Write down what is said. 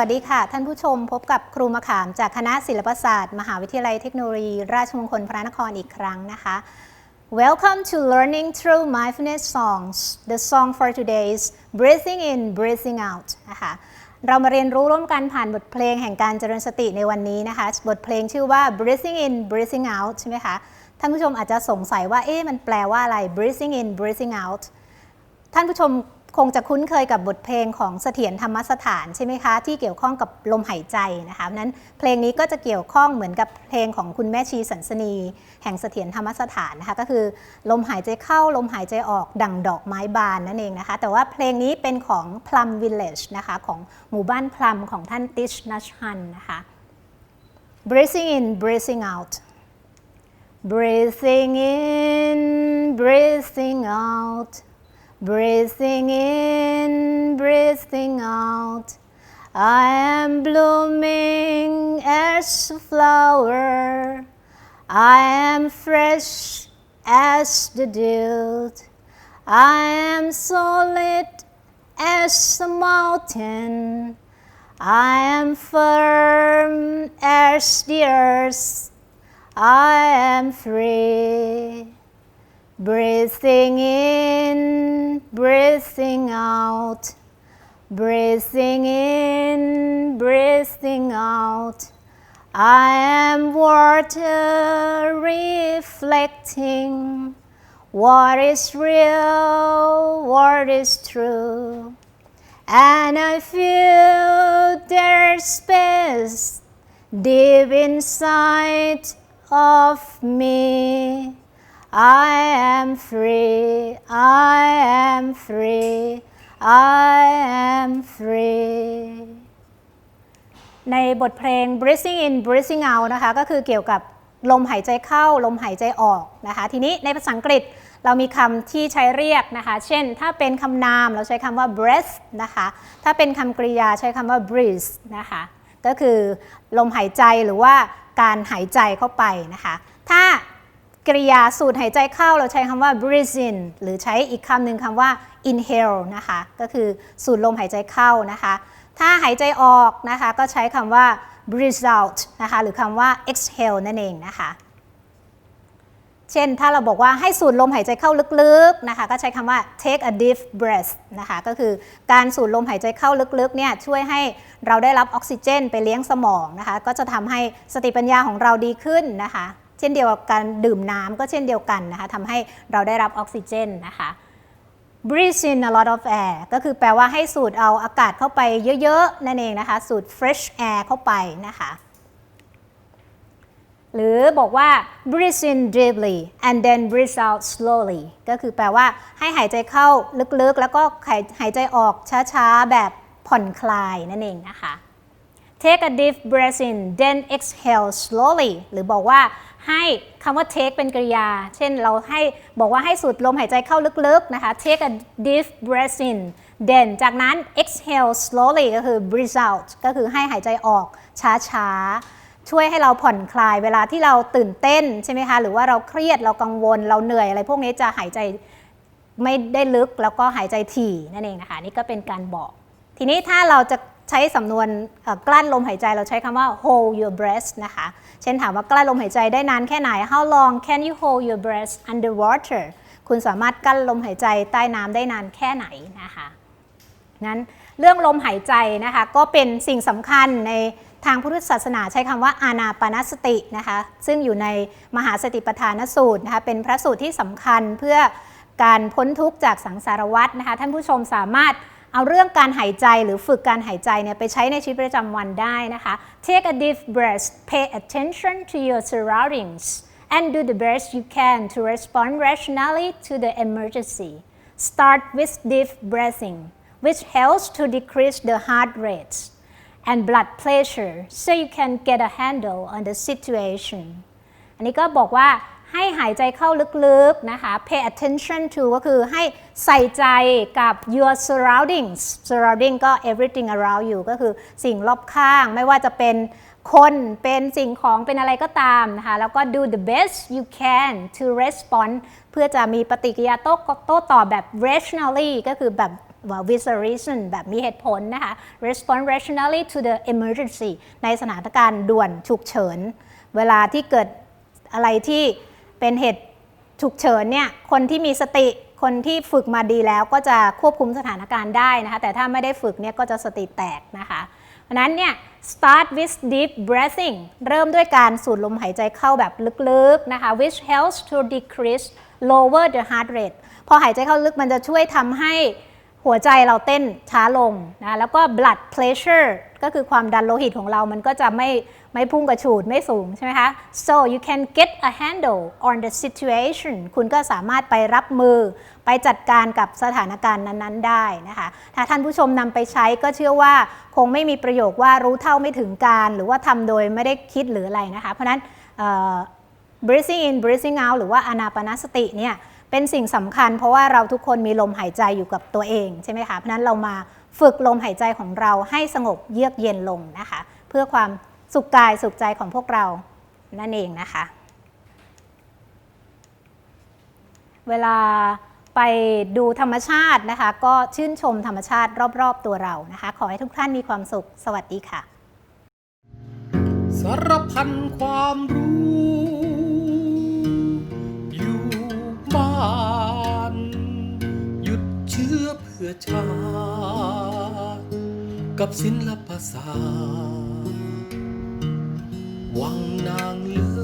สวัสดีค่ะ ท่านผู้ชมพบกับครูมะขามจากคณะศิลปศาสตร์ มหาวิทยาลัยเทคโนโลยี ราชมงคลพระนครอีกครั้งนะคะ Welcome to learning through mindfulness songs the song for today is breathing in breathing out นะคะเรามาเรียนรู้ร่วมกันผ่านบทเพลงแห่งการเจริญสติในวันนี้นะคะ บทเพลงชื่อว่า breathing in breathing out ใช่ไหมคะ ท่านผู้ชมอาจจะสงสัยว่าเอ๊ะมันแปลว่าอะไร breathing in breathing out ท่านผู้ชม คงจะคุ้นเคยกับบทเพลงของเสถียรธรรมสถานใช่ไหมคะ ที่เกี่ยวข้องกับลมหายใจนะคะนั้นเพลงนี้ก็จะเกี่ยวข้องเหมือนกับเพลงของคุณแม่ชีสันสนี แห่งเสถียรธรรมสถานนะคะก็คือ ลมหายใจเข้าลมหายใจออกดังดอกไม้บานนั่นเองนะคะ แต่ว่าเพลงนี้เป็นของ Plum Village นะคะของหมู่บ้านพลัมของท่านติชนัชฮันนะคะ breathing in breathing out breathing in breathing out Breathing in, breathing out. I am blooming as a flower. I am fresh as the dew. I am solid as a mountain. I am firm as the earth. I am free. Breathing in, breathing out, breathing in, breathing out. I am water reflecting what is real, what is true. And I feel there's space deep inside of me. I am free, I am free, I am free ในบทเพลง breathing in breathing out นะคะ ก็คือเกี่ยวกับลมหายใจเข้า ลมหายใจออกนะคะ ทีนี้ในภาษาอังกฤษเรามีคำที่ใช้เรียกนะคะ เช่น ถ้าเป็นคำนามเราใช้คำว่า breath นะคะ ถ้าเป็นคำกริยาใช้คำว่า breathe นะคะ ก็คือลมหายใจหรือว่าการหายใจเข้าไปนะคะ ถ้า กริยาสูดหายใจเข้าเราใช้คำว่า breathe in หรือใช้อีกคำหนึ่งคำว่า inhale นะคะ ก็คือสูดลมหายใจเข้านะคะ ถ้าหายใจออกนะคะก็ใช้คำว่า breathe out นะคะหรือคำว่า exhale นั่นเองนะคะ เช่นถ้าเราบอกว่าให้สูดลมหายใจเข้าลึกๆนะคะก็ใช้คำว่า take a deep breath นะคะก็คือการสูดลมหายใจเข้าลึกๆเนี่ยช่วยให้เราได้รับออกซิเจน ไปเลี้ยงสมองนะคะก็จะทำให้สติปัญญาของเราดีขึ้นนะคะ เช่นเดียวกับการดื่มน้ำก็เช่นเดียวกันนะคะทำให้เราได้รับออกซิเจนนะคะ breathe in a lot of air ก็คือแปลว่าให้สูดเอาอากาศเข้าไปเยอะๆ นั่นเองนะคะ สูด fresh air เข้าไปนะคะ หรือบอกว่า breathe in deeply and then breathe out slowly ก็คือแปลว่าให้หายใจเข้าลึกๆ แล้วก็หายใจออกช้าๆ แบบผ่อนคลายนั่นเองนะคะ take a deep breath in then exhale slowly หรือบอกว่าให้คำว่า take เป็นกริยา เช่นเราให้บอกว่าให้สูดลมหายใจเข้าลึกๆนะคะ take a deep breath in then จากนั้น exhale slowly ก็คือ breathe out ก็คือให้หายใจออกช้าๆ ช่วยให้เราผ่อนคลายเวลาที่เราตื่นเต้นใช่ไหมคะ หรือว่าเราเครียดเรากังวลเราเหนื่อยอะไรพวกนี้จะหายใจไม่ได้ลึกแล้วก็หายใจถี่นั่นเองนะคะ นี่ก็เป็นการบอก ทีนี้ถ้าเราจะ ใช้สำนวนกลั้นลมหายใจเราใช้คำว่า hold your breath นะคะ เช่นถามว่ากลั้นลมหายใจได้นานแค่ไหน how long can you hold your breath underwater คุณสามารถกลั้นลมหายใจใต้น้ำได้นานแค่ไหนนะคะนั้นเรื่องลมหายใจนะคะก็เป็นสิ่งสำคัญในทางพุทธศาสนาใช้คำว่าอานาปานสตินะคะซึ่งอยู่ในมหาสติปัฏฐานสูตรนะคะเป็นพระสูตรที่สำคัญเพื่อการพ้นทุกข์จากสังสารวัฏนะคะท่านผู้ชมสามารถ เอาเรื่องการหายใจหรือฝึกการหายใจเนี่ยไปใช้ในชีวิตประจำวันได้นะคะ Take a deep breath pay attention to your surroundings and do the best you can to respond rationally to the emergency start with deep breathing which helps to decrease the heart rate and blood pressure so you can get a handle on the situation อันนี้ก็บอกว่า ให้หายใจเข้าลึกๆนะคะ pay attention to ก็คือให้ใส่ใจกับ your surroundings surrounding ก็ everything around you ก็คือสิ่งรอบข้าง ไม่ว่าจะเป็นคนเป็นสิ่งของเป็นอะไรก็ตามนะคะ แล้วก็ do the best you can to respond เพื่อจะมีปฏิกิริยาโต้โต้ตอบแบบ rationally ก็คือแบบ with a reason แบบมีเหตุผลนะคะ respond rationally to the emergency ในสถานการณ์ด่วนฉุกเฉิน เวลาที่เกิดอะไรที่ เป็นเหตุฉุกเฉินเนี่ยคนที่มีสติคนที่ฝึกมาดีแล้วก็จะควบคุมสถานการณ์ได้นะคะแต่ถ้าไม่ได้ฝึกเนี่ยก็จะสติแตกนะคะเพราะนั้นเนี่ย start with deep breathing เริ่มด้วยการสูดลมหายใจเข้าแบบลึกๆนะคะ which helps to decrease lower the heart rate พอหายใจเข้าลึกมันจะช่วยทำให้หัวใจเราเต้นช้าลงนะแล้วก็ blood pressure ก็คือความดันโลหิตของเรามันก็จะไม่ไม่พุ่งกระฉูดไม่สูงใช่ไหมคะ so you can get a handle on the situation คุณก็สามารถไปรับมือไปจัดการกับสถานการณ์นั้น ๆ ได้นะคะ ถ้าท่านผู้ชมนำไปใช้ก็เชื่อว่าคงไม่มีประโยคว่ารู้เท่าไม่ถึงการ หรือว่าทำโดยไม่ได้คิดหรืออะไรนะคะ เพราะนั้น breathing in breathing out หรือว่าอนาปนาสติเนี่ย เป็นสิ่งสำคัญ เพราะว่าเราทุกคนมีลมหายใจอยู่กับตัวเองใช่ไหมคะ เพราะฉะนั้นเรามาฝึกลมหายใจของเราให้สงบเยือกเย็นลงนะคะ เพื่อความสุขกายสุขใจของพวกเรานั่นเองนะคะ เวลาไปดูธรรมชาตินะคะ ก็ชื่นชมธรรมชาติรอบๆตัวเรานะคะ ขอให้ทุกท่านมีความสุขสวัสดีค่ะ สารพันความรู้ พื่อชาติกับศิลปศาสตร์วังนางเลือ